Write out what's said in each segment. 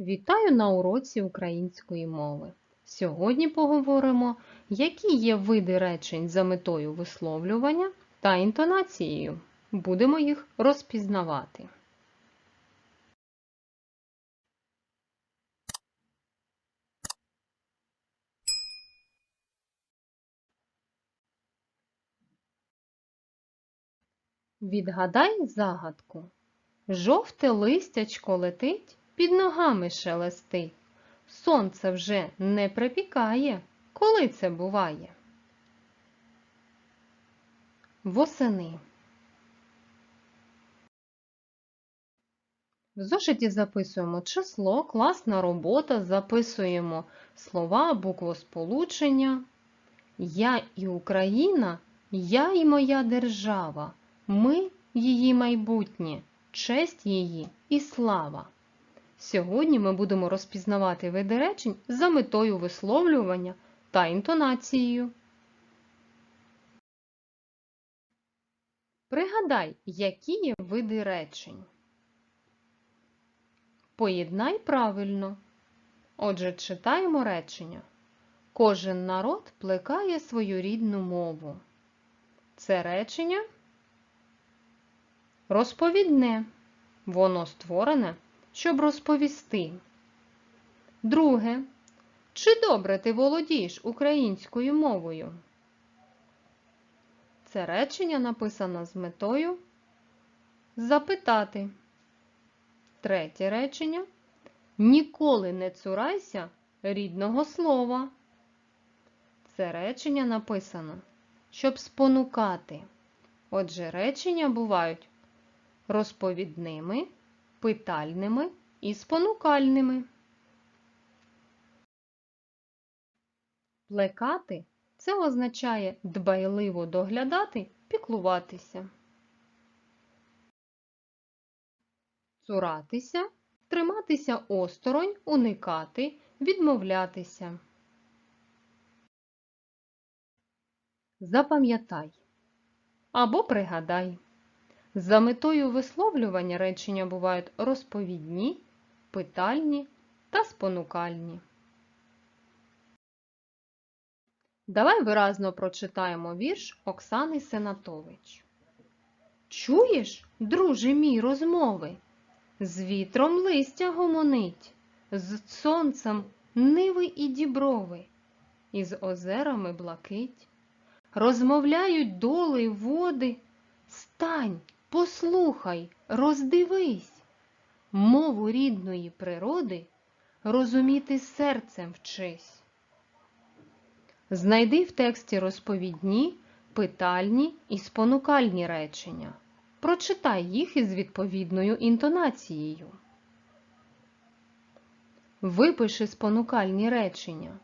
Вітаю на уроці української мови. Сьогодні поговоримо, які є види речень за метою висловлювання та інтонацією. Будемо їх розпізнавати. Відгадай загадку. Жовте листячко летить, під ногами шелестить. Сонце вже не припікає. Коли це буває? Восени. В зошиті записуємо число, класна робота, записуємо слова, буквосполучення. Я і Україна, я і моя держава. Ми її майбутнє, честь її і слава. Сьогодні ми будемо розпізнавати види речень за метою висловлювання та інтонацією. Пригадай, які є види речень. Поєднай правильно. Отже, читаємо речення. Кожен народ плекає свою рідну мову. Це речення розповідне. Воно створене щоб розповісти. Друге. Чи добре ти володієш українською мовою? Це речення написано з метою запитати. Третє речення. Ніколи не цурайся рідного слова. Це речення написано, щоб спонукати. Отже, речення бувають розповідними питальними і спонукальними. Плекати це означає дбайливо доглядати, піклуватися. Цуратися, триматися осторонь, уникати, відмовлятися. Запам'ятай або пригадай. За метою висловлювання речення бувають розповідні, питальні та спонукальні. Давай виразно прочитаємо вірш Оксани Сенатович. Чуєш, друже мій, розмови? З вітром листя гомонить, з сонцем ниви і діброви, і з озерами блакить. Розмовляють доли води. Стань, Послухай, роздивись, мову рідної природи розуміти серцем вчись. Знайди в тексті розповідні, питальні і спонукальні речення. Прочитай їх із відповідною інтонацією. Випиши спонукальні речення.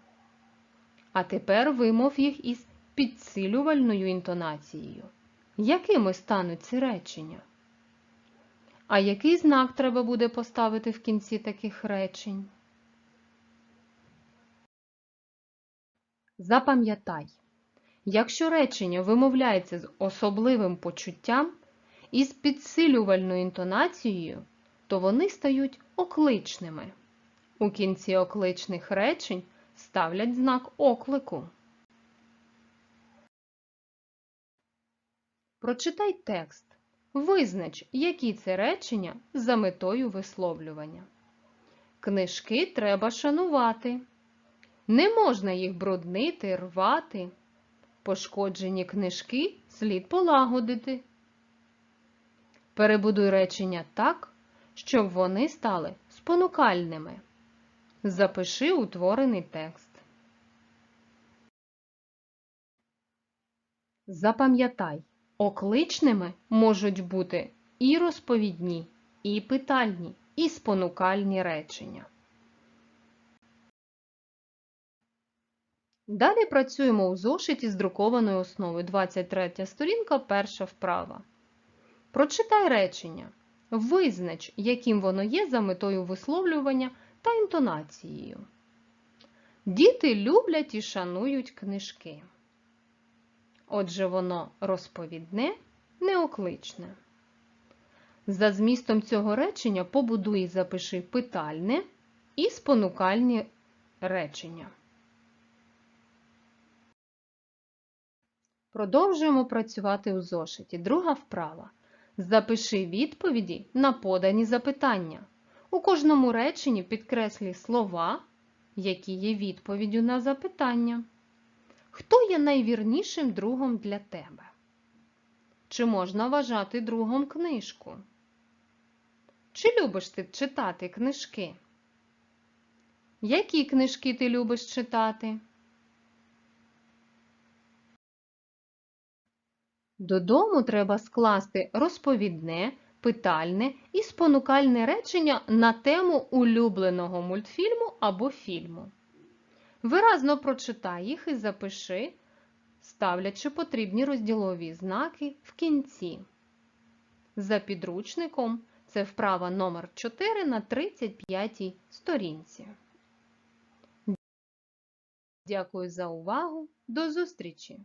А тепер вимов їх із підсилювальною інтонацією якими стануть ці речення? А який знак треба буде поставити в кінці таких речень? Запам'ятай, якщо речення вимовляється з особливим почуттям і з підсилювальною інтонацією, то вони стають окличними. У кінці окличних речень ставлять знак оклику. Прочитай текст. Визнач, які це речення за метою висловлювання. Книжки треба шанувати. Не можна їх бруднити, рвати. Пошкоджені книжки слід полагодити. Перебудуй речення так, щоб вони стали спонукальними. Запиши утворений текст. Запам'ятай. Окличними можуть бути і розповідні, і питальні, і спонукальні речення. Далі працюємо у зошиті з друкованою основою 23 сторінка, перша вправа. Прочитай речення. Визнач, яким воно є за метою висловлювання та інтонацією. Діти люблять і шанують книжки. Отже, воно розповідне, неокличне. За змістом цього речення побудуй і запиши питальне, і спонукальні речення. Продовжуємо працювати у зошиті. Друга вправа. Запиши відповіді на подані запитання. У кожному реченні підкреслі слова, які є відповіддю на запитання. Хто є найвірнішим другом для тебе? Чи можна вважати другом книжку? Чи любиш ти читати книжки? Які книжки ти любиш читати? Додому треба скласти розповідне, питальне і спонукальне речення на тему улюбленого мультфільму або фільму. Виразно прочитай їх і запиши, ставлячи потрібні розділові знаки в кінці. За підручником це вправа номер 4 на 35 сторінці. Дякую за увагу. До зустрічі!